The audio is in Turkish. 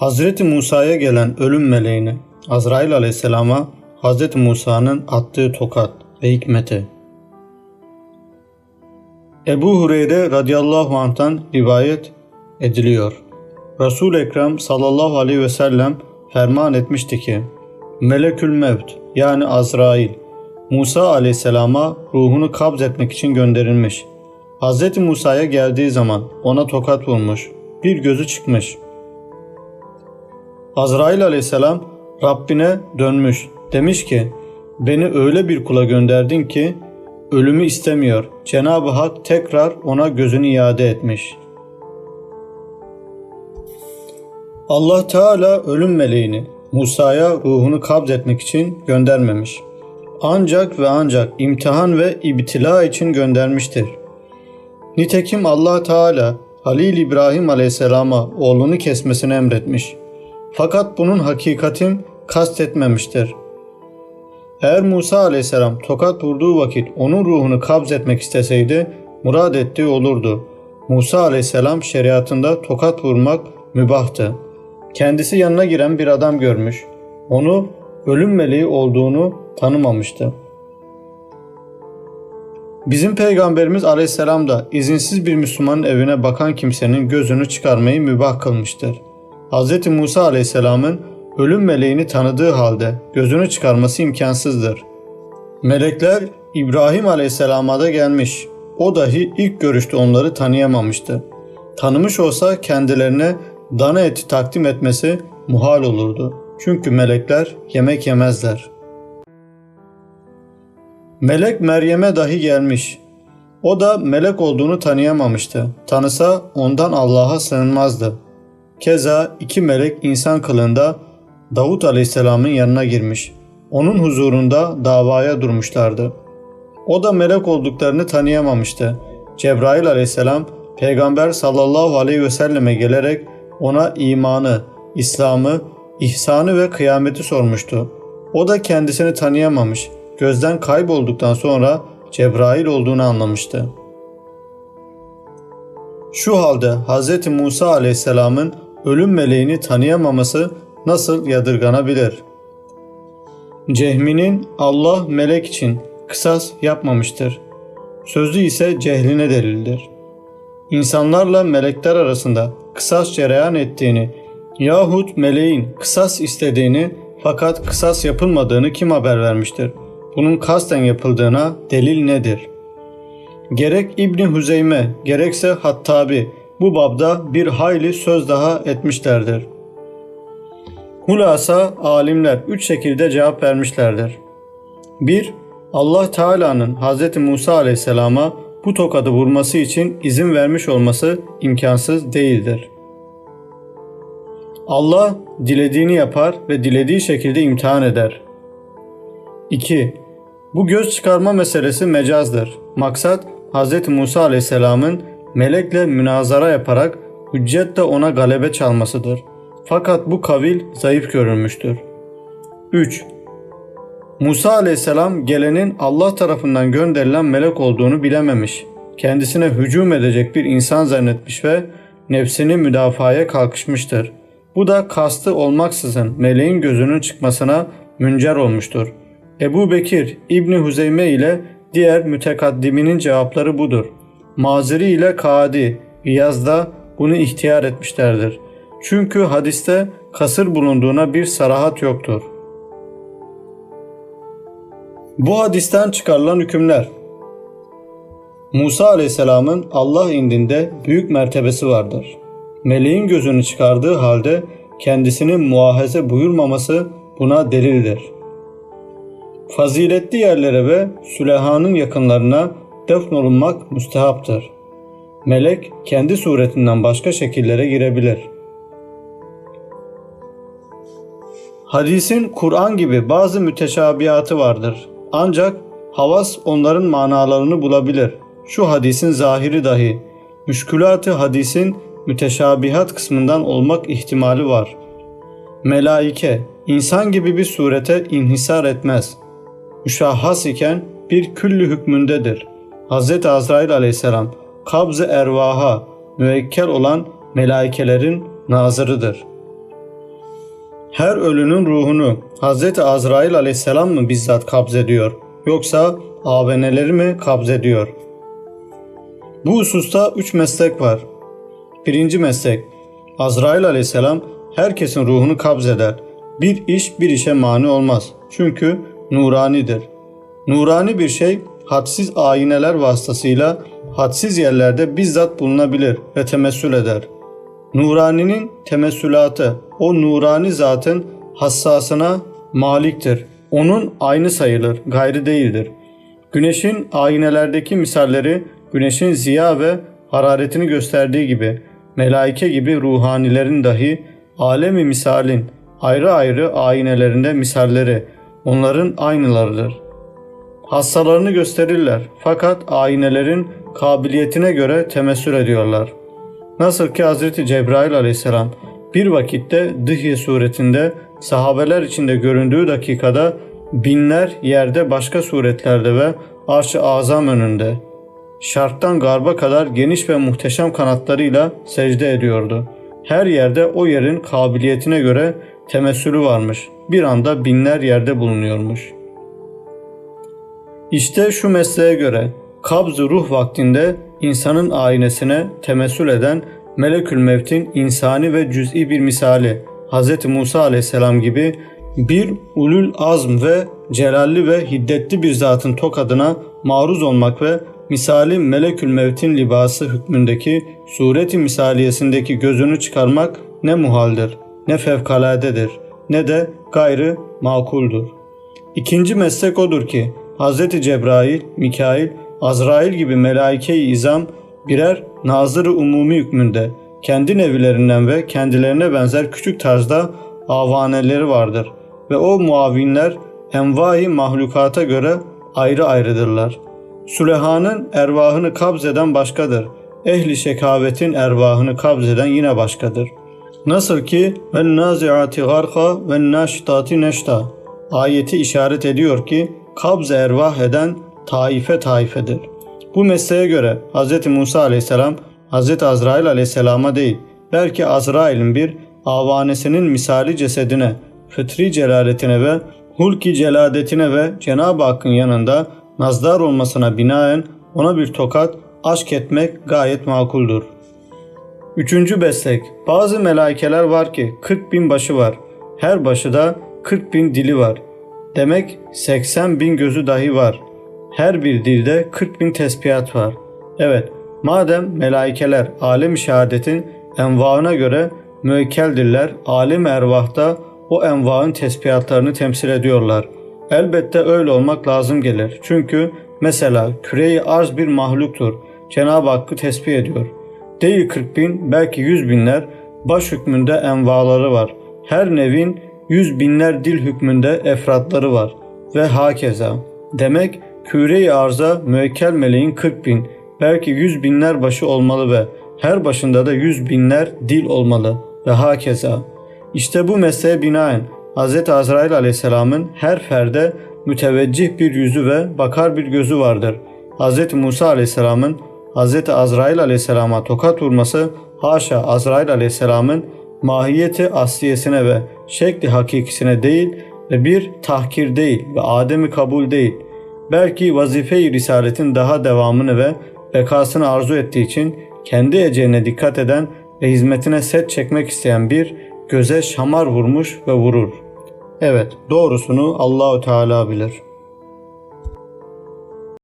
Hazreti Musa'ya gelen ölüm meleğini Azrail aleyhisselama Hazreti Musa'nın attığı tokat ve hikmeti. Ebu Hureyre radıyallahu anh'tan rivayet ediliyor. Resul Ekrem sallallahu aleyhi ve sellem ferman etmişti ki Melekül Mevt yani Azrail Musa aleyhisselama ruhunu kabz etmek için gönderilmiş. Hz. Musa'ya geldiği zaman ona tokat vurmuş. Bir gözü çıkmış. Azrail aleyhisselam Rabbine dönmüş. Demiş ki beni öyle bir kula gönderdin ki ölümü istemiyor. Cenab-ı Hak tekrar ona gözünü iade etmiş. Allah Teala ölüm meleğini Musa'ya ruhunu kabz etmek için göndermemiş. Ancak ve ancak imtihan ve ibtila için göndermiştir. Nitekim Allah Teala Halil İbrahim Aleyhisselam'a oğlunu kesmesini emretmiş. Fakat bunun hakikatim kastetmemiştir. Eğer Musa aleyhisselam tokat vurduğu vakit onun ruhunu kabz etmek isteseydi murad ettiği olurdu. Musa aleyhisselam şeriatında tokat vurmak mübahtı. Kendisi yanına giren bir adam görmüş. Onu ölüm meleği olduğunu tanımamıştı. Bizim peygamberimiz aleyhisselam da izinsiz bir Müslümanın evine bakan kimsenin gözünü çıkarmayı mübah kılmıştır. Hz. Musa aleyhisselamın ölüm meleğini tanıdığı halde gözünü çıkarması imkansızdır. Melekler İbrahim aleyhisselama da gelmiş. O dahi ilk görüşte onları tanıyamamıştı. Tanımış olsa kendilerine dana eti takdim etmesi muhal olurdu. Çünkü melekler yemek yemezler. Melek Meryem'e dahi gelmiş. O da melek olduğunu tanıyamamıştı. Tanısa ondan Allah'a sığınmazdı. Keza iki melek insan kılığında Davut Aleyhisselam'ın yanına girmiş. Onun huzurunda davaya durmuşlardı. O da melek olduklarını tanıyamamıştı. Cebrail Aleyhisselam Peygamber sallallahu aleyhi ve selleme gelerek ona imanı, İslam'ı, ihsanı ve kıyameti sormuştu. O da kendisini tanıyamamış, gözden kaybolduktan sonra Cebrail olduğunu anlamıştı. Şu halde Hz. Musa aleyhisselamın ölüm meleğini tanıyamaması nasıl yadırganabilir? Cehmi'nin Allah melek için kısas yapmamıştır. Sözü ise cehline delildir. İnsanlarla melekler arasında kısas cereyan ettiğini yahut meleğin kısas istediğini fakat kısas yapılmadığını kim haber vermiştir? Bunun kasten yapıldığına delil nedir? Gerek İbni Hüzeyme gerekse Hattabi bu babda bir hayli söz daha etmişlerdir. Hulasa alimler üç şekilde cevap vermişlerdir. 1. Allah Teala'nın Hz. Musa aleyhisselama bu tokadı vurması için izin vermiş olması imkansız değildir. Allah dilediğini yapar ve dilediği şekilde imtihan eder. 2. Bu göz çıkarma meselesi mecazdır. Maksat Hz. Musa aleyhisselamın melekle münazara yaparak hüccetle ona galebe çalmasıdır. Fakat bu kavil zayıf görülmüştür. 3. Musa aleyhisselam gelenin Allah tarafından gönderilen melek olduğunu bilememiş. Kendisine hücum edecek bir insan zannetmiş ve nefsini müdafaya kalkışmıştır. Bu da kastı olmaksızın meleğin gözünün çıkmasına müncer olmuştur. Ebu Bekir İbni Huzeyme ile diğer mütekaddiminin cevapları budur. Maziri ile Kadi, İyaz da bunu ihtiyar etmişlerdir. Çünkü hadiste kasır bulunduğuna bir sarahat yoktur. Bu hadisten çıkarılan hükümler Musa aleyhisselamın Allah indinde büyük mertebesi vardır. Meleğin gözünü çıkardığı halde kendisini muahaze buyurmaması buna delildir. Faziletli yerlere ve Sülehanın yakınlarına defnolunmak müstehaptır. Melek kendi suretinden başka şekillere girebilir. Hadisin Kur'an gibi bazı müteşabihatı vardır. Ancak havas onların manalarını bulabilir. Şu hadisin zahiri dahi, müşkülatı hadisin müteşabihat kısmından olmak ihtimali var. Melaike, insan gibi bir surete inhisar etmez. Müşahhas iken bir küllü hükmündedir. Hz. Azrail aleyhisselam kabz-ı ervaha müekkel olan melaikelerin nazırıdır. Her ölünün ruhunu Hz. Azrail aleyhisselam mı bizzat kabzediyor yoksa aveneleri mi kabzediyor? Bu hususta üç meslek var. Birinci meslek Azrail aleyhisselam herkesin ruhunu kabzeder. Bir iş bir işe mani olmaz. Çünkü nuranidir. Nurani bir şey hadsiz ayineler vasıtasıyla hadsiz yerlerde bizzat bulunabilir ve temessül eder. Nuraninin temessülatı o nurani zatın hassasına maliktir. Onun aynı sayılır, gayrı değildir. Güneşin ayinelerdeki misalleri güneşin ziya ve hararetini gösterdiği gibi melaike gibi ruhanilerin dahi alemi misalin ayrı ayrı aynelerinde misalleri onların aynılarıdır. Hassalarını gösterirler fakat aynelerin kabiliyetine göre temessül ediyorlar. Nasıl ki Hz. Cebrail aleyhisselam bir vakitte dıhye suretinde sahabeler içinde göründüğü dakikada binler yerde başka suretlerde ve arş-ı azam önünde şarktan garba kadar geniş ve muhteşem kanatlarıyla secde ediyordu. Her yerde o yerin kabiliyetine göre temessülü varmış. Bir anda binler yerde bulunuyormuş. İşte şu mesleğe göre kabz ruh vaktinde insanın aynesine temessül eden Melekül Mevt'in insani ve cüz'i bir misali Hz. Musa aleyhisselam gibi bir ulul azm ve celalli ve hiddetli bir zatın tokadına maruz olmak ve misali Melekül Mevt'in libası hükmündeki sureti misaliyesindeki gözünü çıkarmak ne muhaldir, ne fevkaladedir, ne de gayrı makuldur. İkinci meslek odur ki Hz. Cebrail, Mikail, Azrail gibi melaike-i izam birer nazır-ı umumi hükmünde kendi nevilerinden ve kendilerine benzer küçük tarzda avaneleri vardır ve o muavinler envai mahlukata göre ayrı ayrıdırlar. Sülehanın ervahını kabzeden başkadır. Ehli şekavetin ervahını kabzeden yine başkadır. Nasıl ki ve naziati garka ve naşitati neşta ayeti işaret ediyor ki kabz ervah eden taife taifedir. Bu mesleğe göre Hz. Musa aleyhisselam Hz. Azrail aleyhisselama değil belki Azrail'in bir avanesinin misali cesedine, fıtri celaletine ve hulki celadetine ve Cenab-ı Hakk'ın yanında nazdar olmasına binaen ona bir tokat aşk etmek gayet makuldur. Üçüncü meslek. Bazı melaikeler var ki 40 bin başı var. Her başı da 40 bin dili var. Demek 80 bin gözü dahi var. Her bir dilde 40 bin tesbihat var. Evet, madem melaikeler alem şehadetin envaına göre müekkeldirler, alem ervahta o envaın tesbihatlarını temsil ediyorlar. Elbette öyle olmak lazım gelir. Çünkü mesela küreyi arz bir mahluktur. Cenab-ı Hakk'ı tesbih ediyor. Değil 40 bin, belki 100 binler baş hükmünde envaları var. Her nevin yüz binler dil hükmünde efratları var ve hakeza. Demek küre-i arza müekkel meleğin 40 bin, belki yüz binler başı olmalı ve her başında da yüz binler dil olmalı ve hakeza. İşte bu mesleğe binaen Hz. Azrail aleyhisselamın her ferde müteveccih bir yüzü ve bakar bir gözü vardır. Hz. Musa aleyhisselamın Hz. Azrail aleyhisselama tokat vurması haşa Azrail aleyhisselamın mahiyeti asliyesine ve şekli hakikisine değil ve bir tahkir değil ve ademi kabul değil. Belki vazife-i risaletin daha devamını ve bekasını arzu ettiği için kendi eceline dikkat eden ve hizmetine set çekmek isteyen bir göze şamar vurmuş ve vurur. Evet, doğrusunu Allahü Teala bilir.